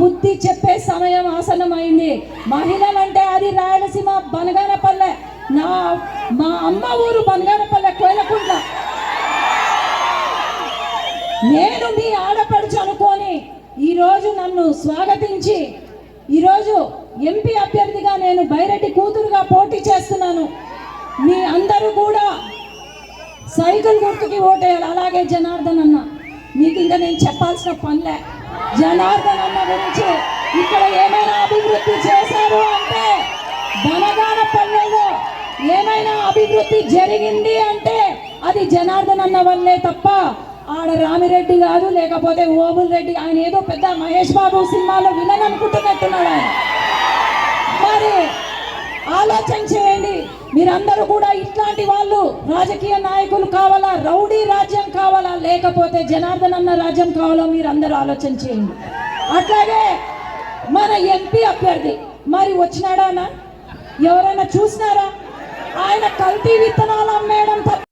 బుద్ధి చెప్పే సమయం ఆసన్నమైంది. మహిళలంటే అది రాయలసీమ బనగానపల్లె. నా మా అమ్మ ఊరు బనగానపల్లె కోయలకుంట్ల. నేను మీ ఆడపడుచు అనుకొని ఈరోజు నన్ను స్వాగతించి ఈరోజు ఎంపీ అభ్యర్థిగా నేను బైరెడ్డి కూతురుగా పోటీ చేస్తున్నాను. మీ అందరూ కూడా సైకిల్ గుర్తుకి ఓటేయాలి. అలాగే జనార్దన్ అన్న మీకు ఇంకా నేను చెప్పాల్సిన పనిలే. జనార్దన్ అన్న గురించి ఇక్కడ ఏమైనా అభివృద్ధి చేశారు అంటే బనగానపల్లెలో ఏమైనా అభివృద్ధి జరిగింది అంటే అది జనార్దన్ అన్న వల్లే తప్ప ఆడ రామిరెడ్డి కాదు లేకపోతే ఓబుల్ రెడ్డి ఆయన ఏదో పెద్ద మహేష్ బాబు సినిమాలో విలన్ అనుకుంటున్నట్టున్నాడు ఆయన. మరి ఆలోచన మీరందరూ కూడా ఇట్లాంటి వాళ్ళు రాజకీయ నాయకులు కావాలా రౌడీ రాజ్యం కావాలా లేకపోతే జనార్దన్ అన్న రాజ్యం కావాలా మీరు అందరూ ఆలోచన చేయండి. అట్లాగే మన ఎంపీ అభ్యర్థి మరి వచ్చినాడానా ఎవరైనా చూసినారా? ఆయన కల్తీ విత్తనాలు అమ్మేయడం